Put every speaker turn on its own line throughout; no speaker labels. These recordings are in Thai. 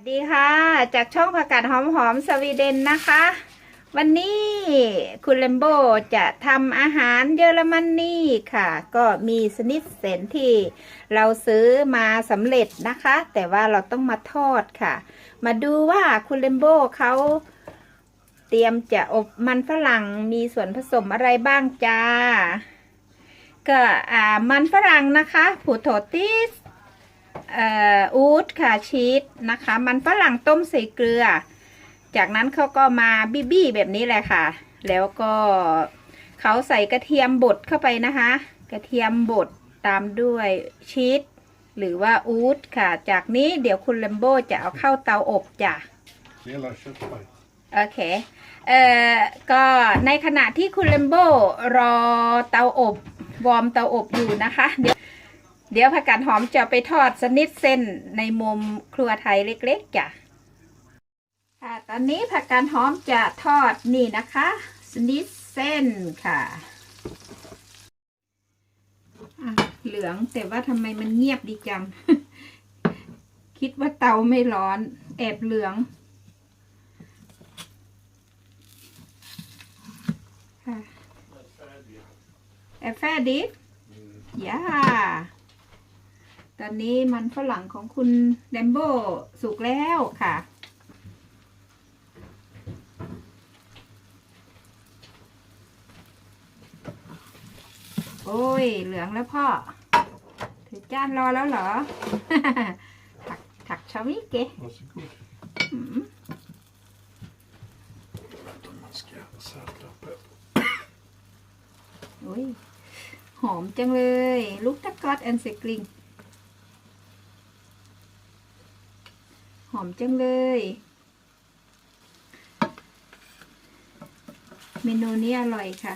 วัสดีค่ะ จากช่องผักกาดหอมหอมสวีเดนนะคะ วันนี้คุณเลมโบจะทำอาหารเยอรมนีค่ะ ก็มีสนิทเสนที่เราซื้อมาสำเร็จนะคะ แต่ว่าเราต้องมาทอดค่ะ มาดูว่าคุณเลมโบเขาเตรียมจะอบมันฝรั่งมีส่วนผสมอะไรบ้างจ้าก็อ่ามันฝรั่งนะคะผูโถติส อ่ออูดค่ะชีสนะคะ มันฝรั่งต้มใส่เกลือ จากนั้นเขาก็มาบี้บี้แบบนี้แหละค่ะ แล้วก็เขาใส่กระเทียมบดเข้าไปนะคะ กระเทียมบดตามด้วยชีสหรือว่าอูดค่ะ จากนี้เดี๋ยวคุณเลมโบจะเอาเข้าเตาอบจ้ะ
Hela köttfärs.
โอเคเอ่อก็ในขณะที่คุณเลมโบรอเตาอบ วอร์มเตาอบอยู่นะคะเดี๋ยว เดี๋ยวผักกาดหอมจะไปทอดสนิทเส้นในมุมครัวไทยเล็ก ๆจ้ะค่ะตอนนี้ผักกาดหอมจะทอดนี่นะคะ สนิทเส้นค่ะอะเหลืองแต่ว่าทำไมมันเงียบดีจัง คิดว่าเตาไม่ร้อน แอบเหลืองค่ะ Är färdigt? Ja ตอนนี้มันฝรั่งของคุณแดมโบสุกแล้วค่ะ โอ้ย เหลืองแล้วพ่อ ถือจานรอแล้วเหรอ ถักถักชาวิเกะ
Varsågod.
อืม
Man ska sälta på.
โอ้ย หอมจังเลย ลูกตะกอดแอนเซกลิง หอ มจังเลย เมนูนี้อร่อยค่ะ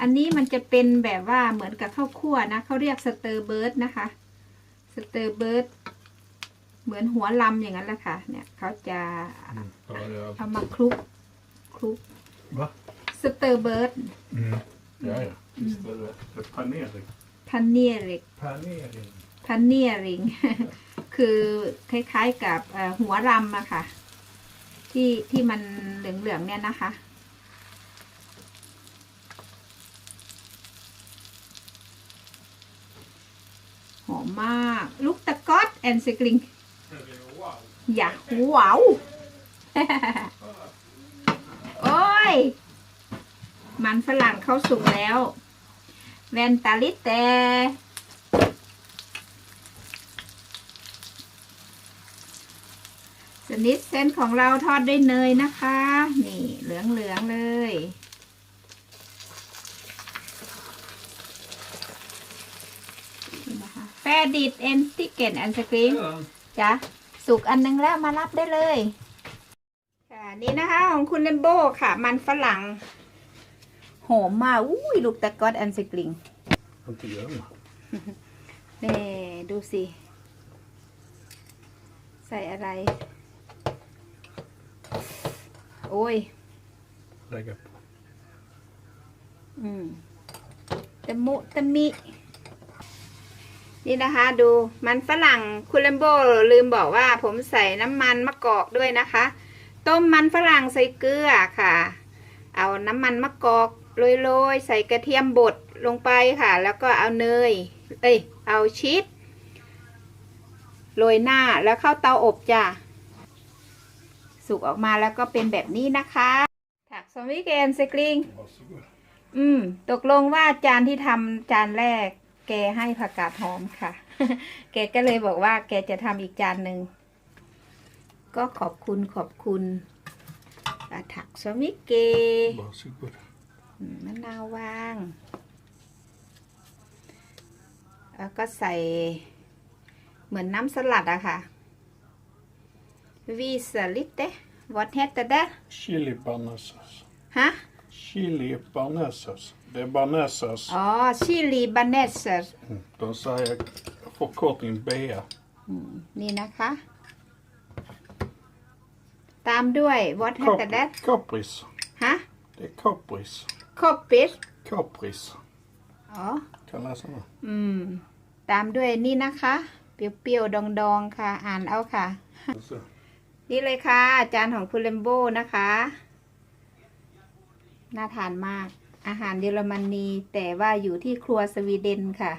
อันนี้มันจะเป็นแบบว่าเหมือนกับข้าวคั่วนะเขาเรียกสเตอร์เบิร์ดนะคะสเตอร์เบิร์ดเหมือนหัวลำอย่างนั้นแหละค่ะ เนี่ยเขาจะ
Mm. Ja, ja.
เอามาคลุกคลุก
Va?
สเตอร์เบิร์ด
Mm. Ja, ja. Visst är det. Det är panering.
พันเนียริก
Panering.
พันเนียริงคือคล้ายๆกับเอ่อหัวรำอะค่ะ ที่ที่มันเหลืองๆเนี่ยนะคะ หอมมากลูกตะก๊อตแอนซิกลิงอย่าว้าวโอ้ย มันฝรั่งเข้าสุกแล้ว แวนตาลิเตสนิทเส้นของเราทอดด้วยเนยนะคะ นี่เหลืองๆเลยนี่นะคะแฟดิดเอนติเกนแอนสกรีมจ้ะสุกอันนึงแล้วมารับได้เลย ค่ะ นี่นะคะของคุณเลมโบค่ะ มันฝรั่ง หอมมากอุ้ยลูกตะกอดอันสกลิง
Inte glömma.
นี่ดูสิ ใส่อะไร โอ้ย
Lägga på.
อืมตะมุตะมิ นี่นะคะ ดูมันฝรั่งคุณเลมโบลืมบอกว่า ผมใส่น้ำมันมะกอกด้วยนะคะ ต้มมันฝรั่งใส่เกลือค่ะเอา น้ำมันมะกอกโรยๆ ใส่กระเทียมบดลงไปค่ะ แล้วก็เอาเนย เอ้ย เอาชีสโรยหน้าแล้วเข้าเตาอบจ้ะ สุกออกมาแล้วก็เป็นแบบนี้นะคะถักสวิกแอนสกริงอืม ตกลงว่าจานที่ทำจานแรก แกให้ผักกาดหอมค่ะ แกก็เลยบอกว่า แกจะทำอีกจานหนึ่ง ก็ขอบคุณขอบคุณ อะถักสมิเก
Varsågod.
อืมมะนาววาง แล้วก็ใส่เหมือนน้ำสลัดอะค่ะวีสลิตเต้วอทเฮตเต้
Chili bearnaisesås.
ฮะ
Chili bearnaisesås. Det är bearnaisesås.
อ๋อชิลีบาเนสเซอร์
Mm. De säger förkortning BEA.
นี่นะคะ ตามด้วย what had the that
Kop- Kapris.
ฮะ
Det är kapris.
คอปิส
Kapris.
อ๋อ
Kan jag läsa det?
อืม ตามด้วยนี่นะคะ เปรี้ยวๆ ดองๆ ค่ะ อ่านเอาค่ะ
Så.
นี่เลยค่ะ จานของคุณเลมโบ้นะคะ น่าทานมาก อาหารเยอรมนี แต่ว่าอยู่ที่ครัวสวีเดนค่ะ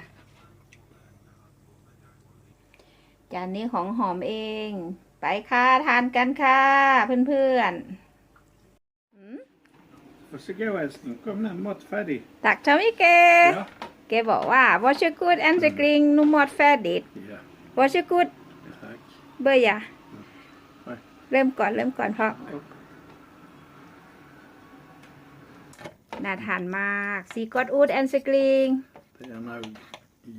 จานนี้ของหอมเอง ไปค่ะทานกันค่ะเพื่อนๆหืม
Varsågod älskling, kom nu, mat färdig.
ตักชามิเก
Ja.
เกบอกว่า w a s h g o d and s k r i n g nu mat färdigt
Ja,
w a s h g o d
tack.
เบอร์ยา
ไป
เริ่มก่อนเริ่มก่อนเพราะ
Och
น่าทานมากซีกอดอูดแอนสกริง
det är nog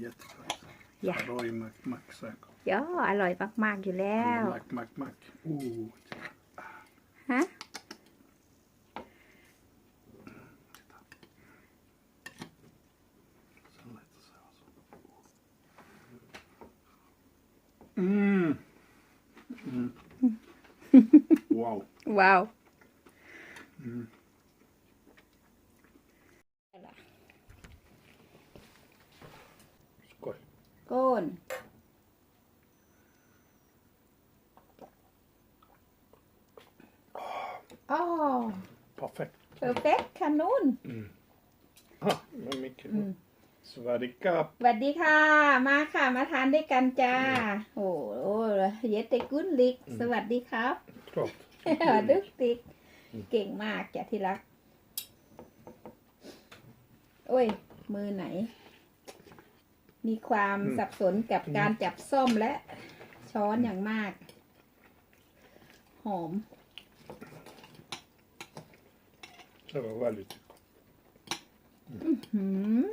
jättegott.
Ja.
Roy mack, mack säkert.
ย่ออร่อยมากๆอยู่แล้ว
Mack, mack, mack. Oh,
ฮะ
så lite sås. Mm. Mm. wow.
ว้าว
Skoj.
โก้นอ๋อ
Perfekt.
เพอร์เฟกต์ค่ะนุ่น
Ha, men mycket. Mm. Swadikap.
สวัสดีค่ะ มาค่ะ มาทานด้วยกันจ้า โอ้โหเยตเตกุนลิก สวัสดีครับ
Klart.
ดึกติกเก่งมากจ้ะที่รัก โอ้ย มือไหน มีความสับสนกับการจับส้อมและช้อนอย่างมาก หอม
Det var väldigt gott.
หืม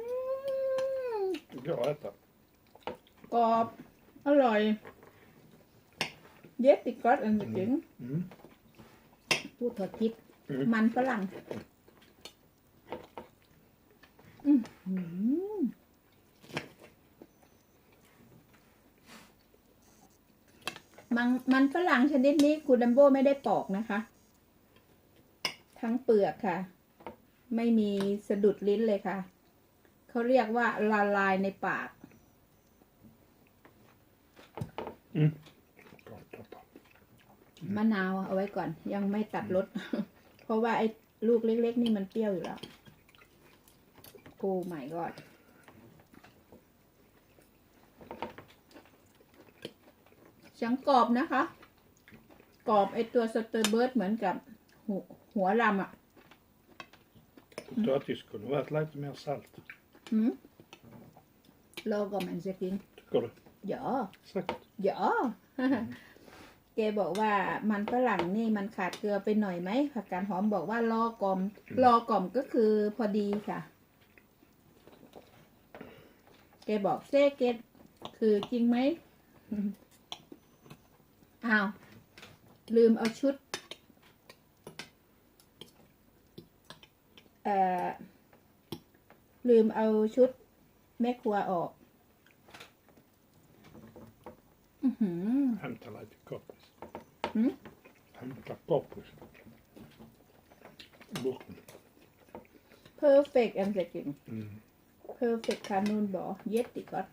Jag äter.
กรอบ อร่อย เย็ดติกอดอันจริง
Mm.
พูดถอดทิศ
อืม
มันฝรั่ง อื้อหือ มันมันฝรั่งชนิดนี้คุณดัมโบไม่ได้ปอกนะคะ ทั้งเปลือกค่ะ ไม่มีสะดุดลิ้นเลยค่ะ เขาเรียกว่าละลายในปาก
Gott, gott.
มะนาวเอาไว้ก่อน ยังไม่ตัดรสเพราะว่าไอ้ลูกเล็ก ๆ นี่มันเปรี้ยวอยู่แล้วโอ้ my god เสียงกรอบนะคะ กรอบไอตัวสเตอร์เบิร์ดเหมือนกับหัวหัวลำอะ
Potatiskorv var lite mer salt.
หืมรอก่อนมันจะกิน
Tycker du?
เดี๋ยว
Säkert.
เดี๋ยวแกบอกว่ามันฝรั่งนี่มันขาดเกลือไปหน่อยไหมผักกาดหอมบอกว่ารอกล่อม รอกล่อมก็คือพอดีค่ะแกบอกเซเกตคือจริงไหม อ้าว ลืมเอาชุด เอ่อ ลืมเอาชุดแม่ครัวออก อื้อหือ
Hämta lite koppis.
Mm.
Hämta koppis. Burken.
perfect อันจะกิน
Mm.
perfect คานูนบอกเย็ดติก่อน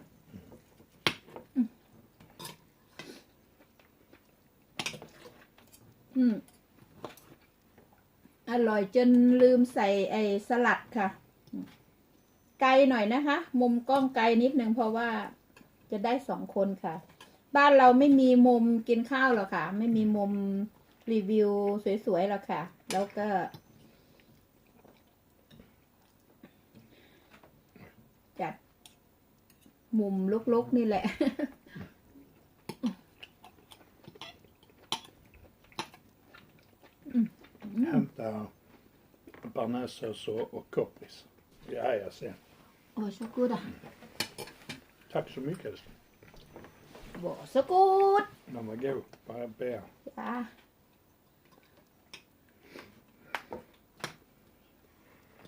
อร่อยจนลืมใส่ไอ้สลัดค่ะ ไกลหน่อยนะคะ มุมกล้องไกลนิดนึงเพราะว่าจะได้สองคนค่ะ บ้านเราไม่มีมุมกินข้าวหรอกค่ะ ไม่มีมุมรีวิวสวยๆหรอกค่ะ แล้วก็ จัดมุมลุกๆนี่แหละ
Hämta bearnaisesås och, och koppis. Ja, jag ser.
โอ้ så god อะ
Tack så mycket älskling.
บอก så god
Den var god. Bara ber.
จ้า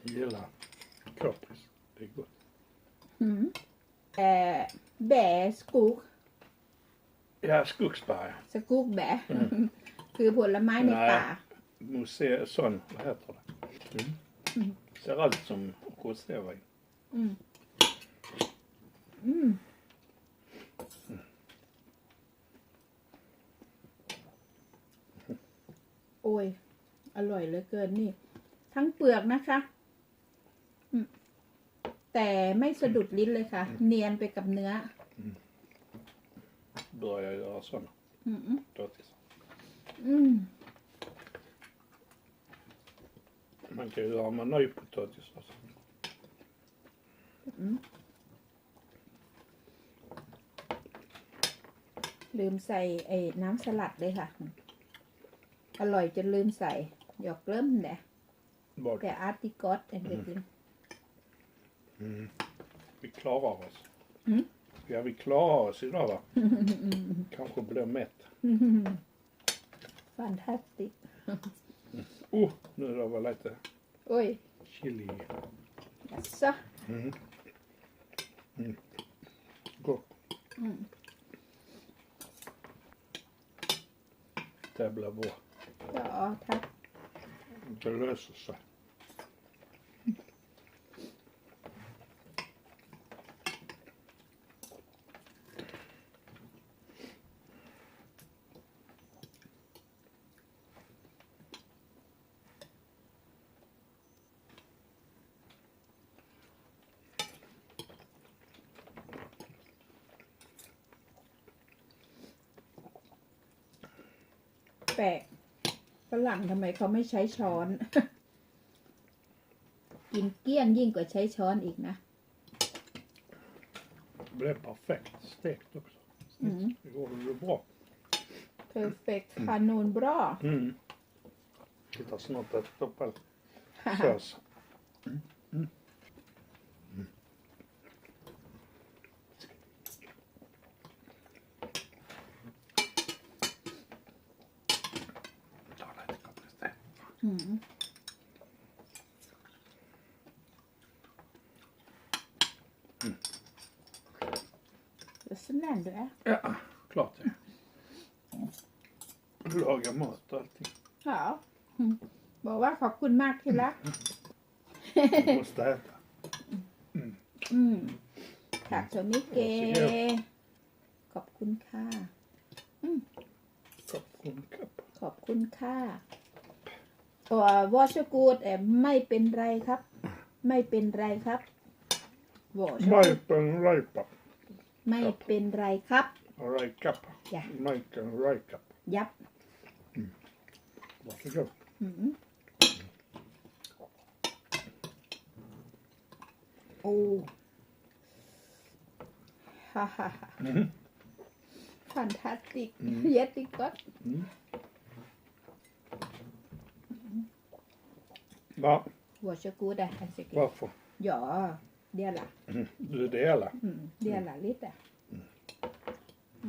Gillar koppis. Det är gott.
หืมเอ่อแบะสกุก
Ja, skogsberg.
สกุกแบะคือผลไม้ในป่า
Museum, vad heter det? Mm. Mm. Ser ut som
Kåseväg. Mm. Mm. โอ้ย อร่อยเหลือเกินนี่ ทั้งเปลือกนะคะแต่ไม่สะดุดลิ้นเลยค่ะ เนียนไปกับเนื้อ
Börjar göra sådana.
Mm. Grattis.
Mm.
อืม
Man kan ju göra menypotatis också.
ลืมใส่ไอ้น้ำสลัดเลยค่ะ อร่อยจนลืมใส่ หยอกเริ่มแหละ
Vad?
แต่อาร์ติกอสเอ็นเดติง
Mm. Vi klarar oss.
Mm.
Ja, vi klarar oss idag va? Kanske blir mätt.
ฟันทัสติก
Oh, nu är det väl lite
โอ้ย
chili.
อัสซะ
Mm. Mm. Gott.
Mm.
Det blir bra.
Ja, tack.
Det löser sig.
แปลกฝรั่งทำไมเขาไม่ใช้ช้อน กินเกลี้ยงยิ่งกว่าใช้ช้อนอีกนะ
Det blev perfekt stekt också.
Mm.
Det gjorde det bra.
perfect kanon bra
Mm. Titta snart efter på sås. Mm. Mm. Mm.
อืมเดี๋ยวสแนนด้วย
Ja, klart det. Laga mat och allting.
ค่ะอืมบอกว่าขอบคุณมากที่รัก
Måste äta.
อืมค่ะโซมิเกขอบคุณค่ะ
Kapron kapp.
ขอบคุณค่ะตั ววอชกูดแอบไม่เป็นไรครับ ไม่เป็นไรครับวอชกูด
Majpen rajpa.
ไม่เป็นไรครับ
Rajkapp.
Ja.
Majken rajkapp.
ยับ
Varsågod.
อืมโอ้ฮ่าฮ่าฮ่า
Mm.
ฟันทัสติก
อืม
เยติกอต
Mm. Va?
วอชกูดอะอันสิก
Varför?
หยอเดียวละ
Mm. Du delar.
อืมเดียวละลิตรอะอื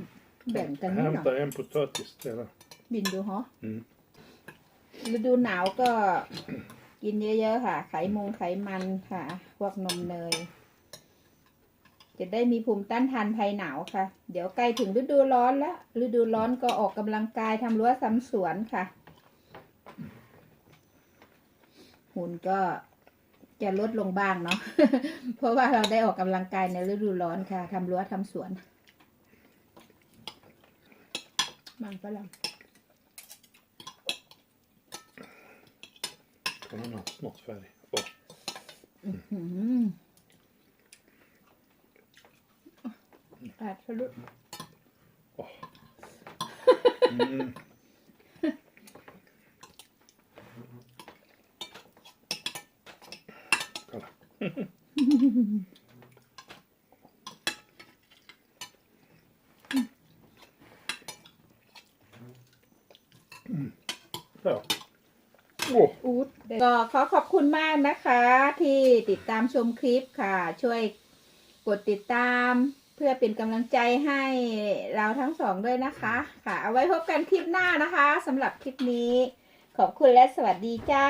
มแบ่งกันนิดหน่อย
Hämta en potatis till det.
บินดูฮะ
อืม
ฤดูหนาวก็กินเยอะๆค่ะ ไขมงไขมันค่ะ พวกนมเนย จะได้มีภูมิต้านทานภัยหนาวค่ะ เดี๋ยวใกล้ถึงฤดูร้อนแล้ว ฤดูร้อนก็ออกกำลังกายทำรั้วทำสวนค่ะ หุ่นก็จะลดลงบ้างเนาะ เพราะว่าเราได้ออกกำลังกายในฤดูร้อนค่ะทำรั้วทำสวน มันฝรั่ง
Den är snart färdig. Åh,
อืมอาดทะลุ
åh. Mm. Kolla. Mm. Ja. Åh,
อูดก็ขอขอบคุณมากนะคะ ที่ติดตามชมคลิปค่ะ ช่วยกดติดตามเพื่อเป็นกำลังใจให้เราทั้งสองด้วยนะคะ ค่ะ เอาไว้พบกันคลิปหน้านะคะสำหรับคลิปนี้ ขอบคุณและสวัสดีจ้า